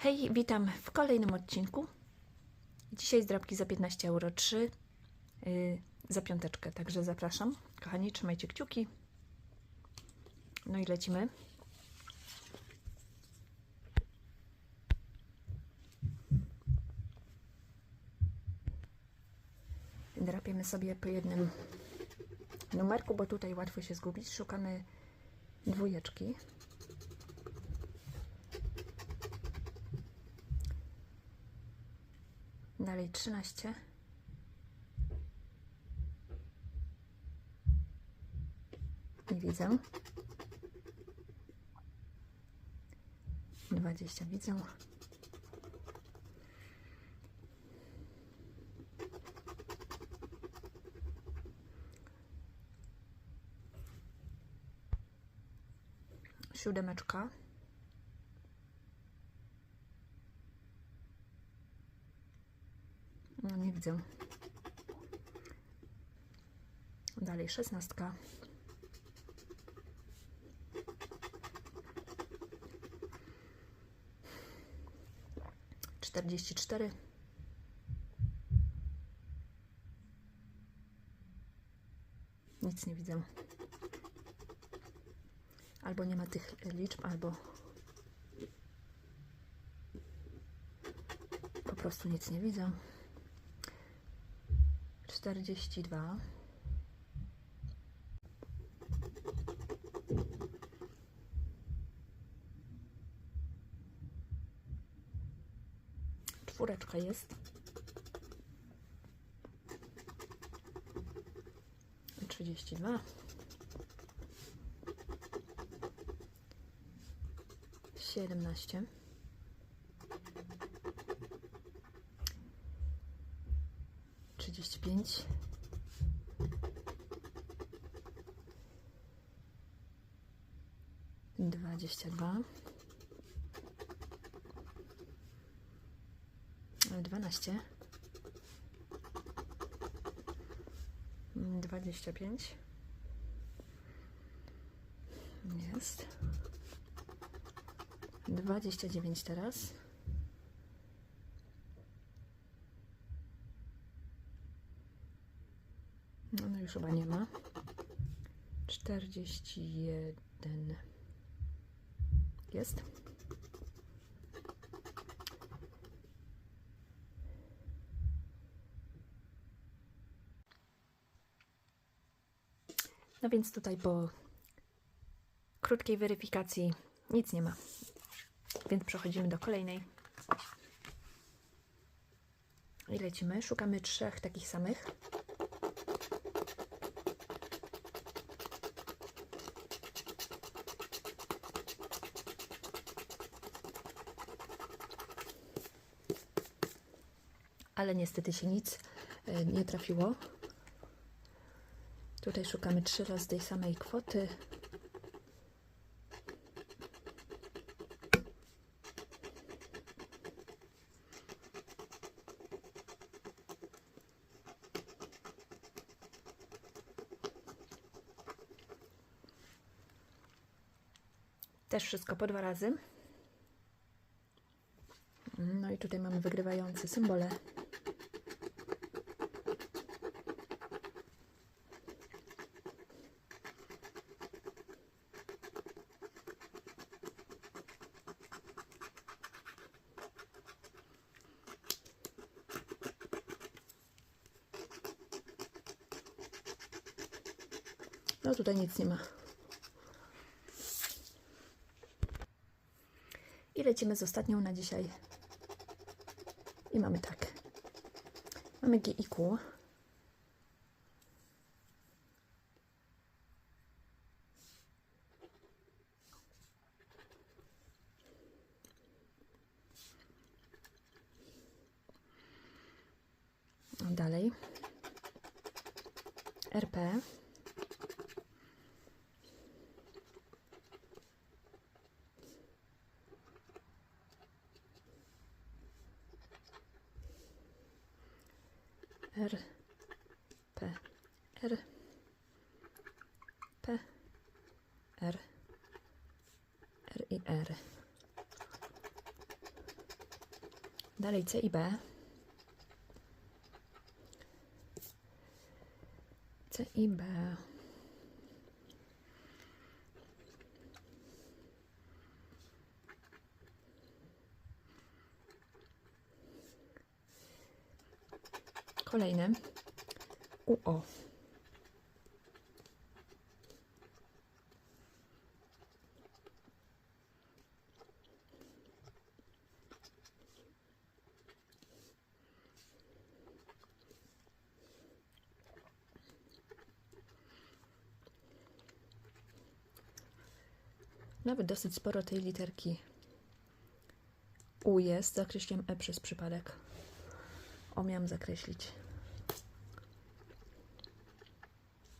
Hej, witam w kolejnym odcinku. Dzisiaj zdrabki za 15 euro 3 yy, za piąteczkę, także zapraszam. Kochani, trzymajcie kciuki. No i lecimy. Drapiemy sobie po jednym numerku, bo tutaj łatwo się zgubić. Szukamy dwójeczki. Dalej 13. Nie widzę. 20 widzę. Siódemeczka. No nie widzę. Dalej szesnastka. Czterdzieści cztery. Nic nie widzę. Albo nie ma tych liczb, albo po prostu nic nie widzę. 42 czwóreczka jest. Trzydzieści dwa. Siedemnaście trzydzieści pięć dwadzieścia dwa. Dwanaście. Dwadzieścia pięć. Jest. Dwadzieścia dziewięć teraz już chyba nie ma czterdzieści jeden jest No więc tutaj po krótkiej weryfikacji nic nie ma. Więc przechodzimy do kolejnej. I lecimy. Szukamy trzech takich samych. Ale niestety się nic e, nie trafiło. Tutaj szukamy trzy razy tej samej kwoty. Też wszystko po dwa razy. No i tutaj mamy wygrywające symbole. No tutaj nic nie ma. I lecimy z ostatnią na dzisiaj. I mamy tak. Mamy G i Q. Dalej. RP. R P R P R R i R Dalej C i B. C i B. Kolejne. UO. Nawet dosyć sporo tej literki U jest. Zakreśliłem E przez przypadek. O, miałam zakreślić.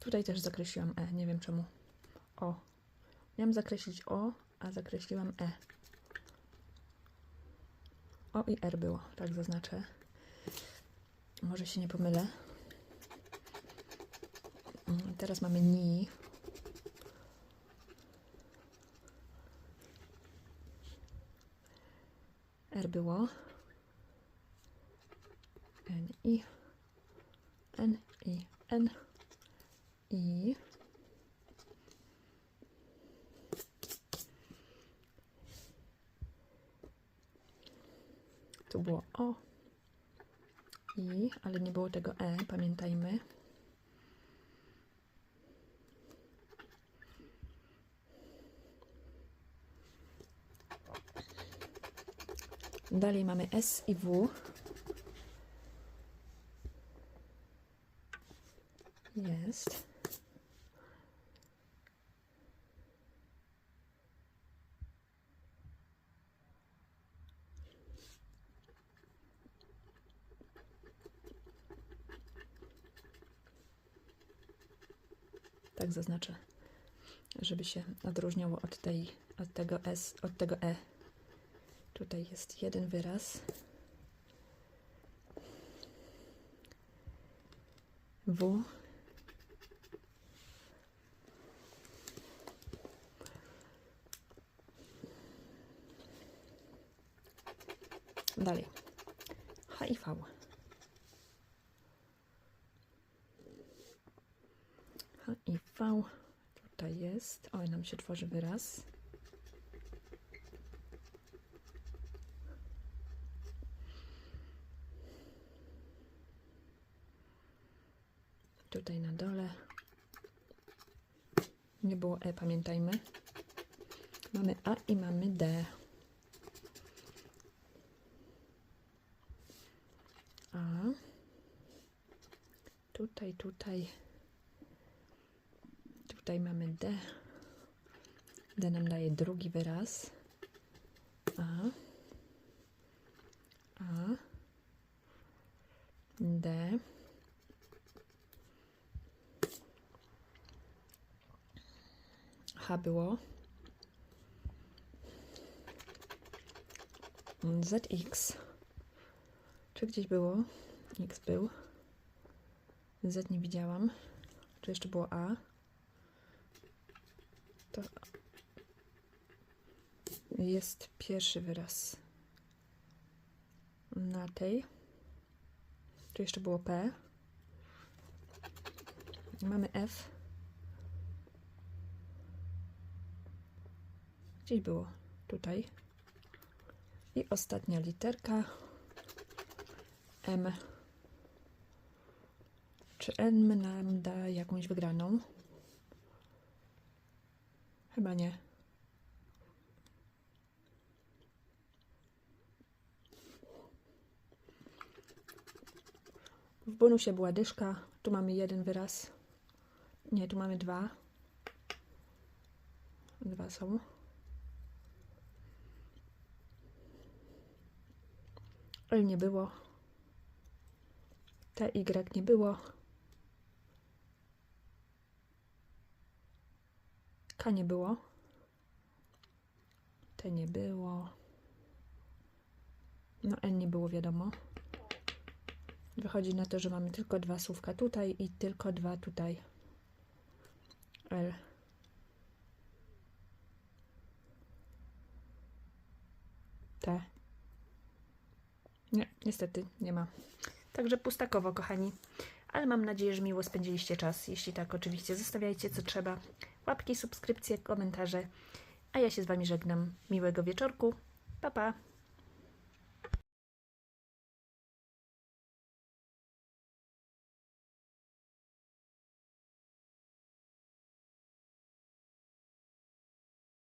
Tutaj też zakreśliłam E, nie wiem czemu. O. Miałam zakreślić O, a zakreśliłam E. O i R było, tak zaznaczę. Może się nie pomylę. Mm, Teraz mamy ni. R było. N, I. N, I, N. I. Tu było O. I, ale nie było tego E, pamiętajmy. Dalej mamy S i W. Jest. Tak zaznaczę, żeby się odróżniało od tej, od tego S, od tego E. Tutaj jest jeden wyraz. W. Dalej. H i V. Tutaj jest. Oj, nam się tworzy wyraz. Tutaj na dole. Nie było E, pamiętajmy. Mamy A i mamy D. A. Tutaj, tutaj. Tutaj mamy D. D nam daje drugi wyraz. A. A. D. H było. ZX. Czy gdzieś było? X był. Z nie widziałam. Czy jeszcze było A? To jest pierwszy wyraz na tej. Tu jeszcze było P. Mamy F. Gdzieś było tutaj. I ostatnia literka M. Czy N nam da jakąś wygraną? Chyba nie. W bonusie była dyszka. Tu mamy jeden wyraz. Nie, tu mamy dwa. Dwa są. L nie było. T, Y nie było. K nie było. T nie było. No N nie było wiadomo. Wychodzi na to, że mamy tylko dwa słówka tutaj i tylko dwa tutaj. L. T. Nie, niestety nie ma. Także pustakowo, kochani. Ale mam nadzieję, że miło spędziliście czas. Jeśli tak, oczywiście zostawiajcie co trzeba. Łapki, subskrypcje, komentarze. A ja się z Wami żegnam. Miłego wieczorku. Pa, pa.